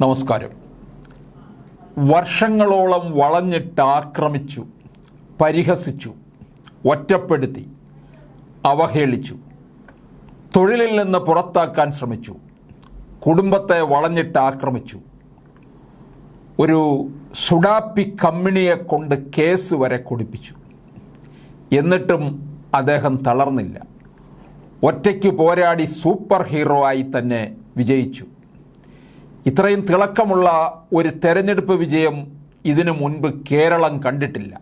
നമസ്കാരം. വർഷങ്ങളോളം വളഞ്ഞിട്ട് ആക്രമിച്ചു പരിഹസിച്ചു ഒറ്റപ്പെടുത്തി അവഹേളിച്ചു തൊഴിലിൽ നിന്ന് പുറത്താക്കാൻ ശ്രമിച്ചു കുടുംബത്തെ വളഞ്ഞിട്ട് ആക്രമിച്ചു. ഒരു സുഡാപ്പി കമ്മിണിയെ കൊണ്ട് കേസ് വരെ കുടിപ്പിച്ചു. എന്നിട്ടും അദ്ദേഹം തളർന്നില്ല. ഒറ്റയ്ക്ക് പോരാടി സൂപ്പർ ഹീറോ ആയി തന്നെ വിജയിച്ചു. ഇത്രയും തിളക്കമുള്ള ഒരു തെരഞ്ഞെടുപ്പ് വിജയം ഇതിനു മുൻപ് കേരളം കണ്ടിട്ടില്ല.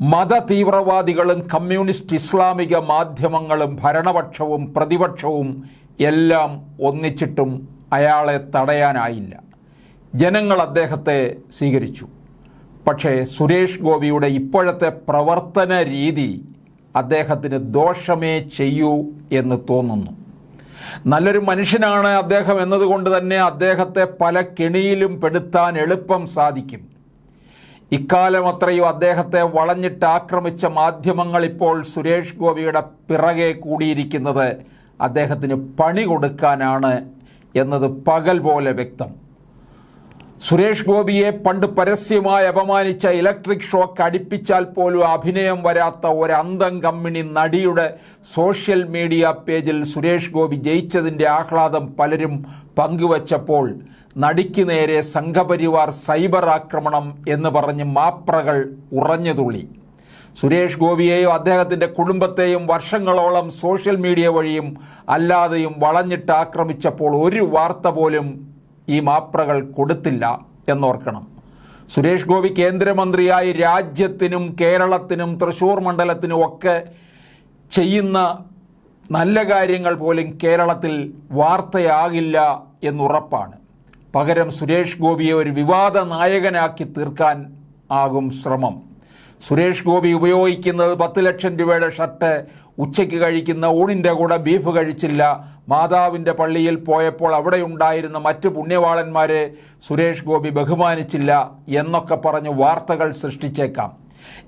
മത തീവ്രവാദികളും കമ്മ്യൂണിസ്റ്റ് ഇസ്ലാമിക മാധ്യമങ്ങളും ഭരണപക്ഷവും പ്രതിപക്ഷവും എല്ലാം ഒന്നിച്ചിട്ടും അയാളെ തടയാനായില്ല. ജനങ്ങൾ അദ്ദേഹത്തെ സ്വീകരിച്ചു. പക്ഷേ സുരേഷ് ഗോപിയുടെ ഇപ്പോഴത്തെ പ്രവർത്തന രീതി അദ്ദേഹത്തിന് ദോഷമേ ചെയ്യൂ എന്ന് തോന്നുന്നു. നല്ലൊരു മനുഷ്യനാണ് അദ്ദേഹം എന്നതുകൊണ്ട് തന്നെ അദ്ദേഹത്തെ പല കെണിയിലും പെടുത്താൻ എളുപ്പം സാധിക്കും. ഇക്കാലം അത്രയും അദ്ദേഹത്തെ വളഞ്ഞിട്ട് ആക്രമിച്ച മാധ്യമങ്ങൾ ഇപ്പോൾ സുരേഷ് ഗോപിയുടെ പിറകെ കൂടിയിരിക്കുന്നത് അദ്ദേഹത്തിന് പണി കൊടുക്കാനാണ് എന്നത് പകൽ പോലെ വ്യക്തം. സുരേഷ് ഗോപിയെ പണ്ട് പരസ്യമായി അപമാനിച്ച ഇലക്ട്രിക് ഷോക്ക് അടിപ്പിച്ചാൽ പോലും അഭിനയം വരാത്ത ഒരു അന്തം കമ്മിണി നടിയുടെ സോഷ്യൽ മീഡിയ പേജിൽ സുരേഷ് ഗോപി ജയിച്ചതിന്റെ ആഹ്ലാദം പലരും പങ്കുവച്ചപ്പോൾ നടിക്ക് നേരെ സംഘപരിവാർ സൈബർ ആക്രമണം എന്ന് പറഞ്ഞ് മാപ്രകൾ ഉറഞ്ഞുതുള്ളി സുരേഷ് ഗോപിയെയും അദ്ദേഹത്തിന്റെ കുടുംബത്തെയും വർഷങ്ങളോളം സോഷ്യൽ മീഡിയ വഴിയും അല്ലാതെയും വളഞ്ഞിട്ട് ആക്രമിച്ചപ്പോൾ ഒരു വാർത്ത പോലും ഈ മാപ്രകൾ കൊടുത്തില്ല എന്നോർക്കണം. സുരേഷ് ഗോപി കേന്ദ്രമന്ത്രിയായി രാജ്യത്തിനും കേരളത്തിനും തൃശൂർ മണ്ഡലത്തിനും ഒക്കെ ചെയ്യുന്ന നല്ല കാര്യങ്ങൾ പോലും കേരളത്തിൽ വാർത്തയാകില്ല എന്നുറപ്പാണ്. പകരം സുരേഷ് ഗോപിയെ ഒരു വിവാദ നായകനാക്കി തീർക്കാൻ ആകും ശ്രമം. സുരേഷ് ഗോപി ഉപയോഗിക്കുന്നത് പത്ത് ലക്ഷം രൂപയുടെ ഷർട്ട് ഉച്ചയ്ക്ക് കഴിക്കുന്ന ഊണിന്റെ കൂടെ ബീഫ് കഴിച്ചില്ല. മാതാവിന്റെ പള്ളിയിൽ പോയപ്പോൾ അവിടെ ഉണ്ടായിരുന്ന മറ്റു പുണ്യവാളന്മാരെ സുരേഷ് ഗോപി ബഹുമാനിച്ചില്ല എന്നൊക്കെ പറഞ്ഞ് വാർത്തകൾ സൃഷ്ടിച്ചേക്കാം.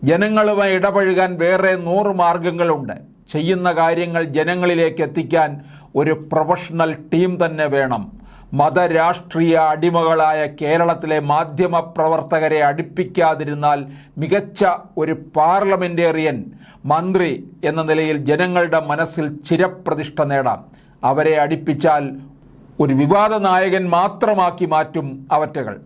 ജനങ്ങളുമായി ഇടപഴകാൻ വേറെ നൂറ് മാർഗങ്ങളുണ്ട്. ചെയ്യുന്ന കാര്യങ്ങൾ ജനങ്ങളിലേക്ക് എത്തിക്കാൻ ഒരു പ്രൊഫഷണൽ ടീം തന്നെ വേണം. മതരാഷ്ട്രീയ അടിമകളായ കേരളത്തിലെ മാധ്യമ പ്രവർത്തകരെ അടുപ്പിക്കാതിരുന്നാൽ മികച്ച ഒരു പാർലമെന്റേറിയൻ മന്ത്രി എന്ന നിലയിൽ ജനങ്ങളുടെ മനസ്സിൽ ചിരപ്രതിഷ്ഠ നേടാം. അവരെ അടുപ്പിച്ചാൽ ഒരു വിവാദ നായകൻ മാത്രമാക്കി മാറ്റും അവറ്റകൾ.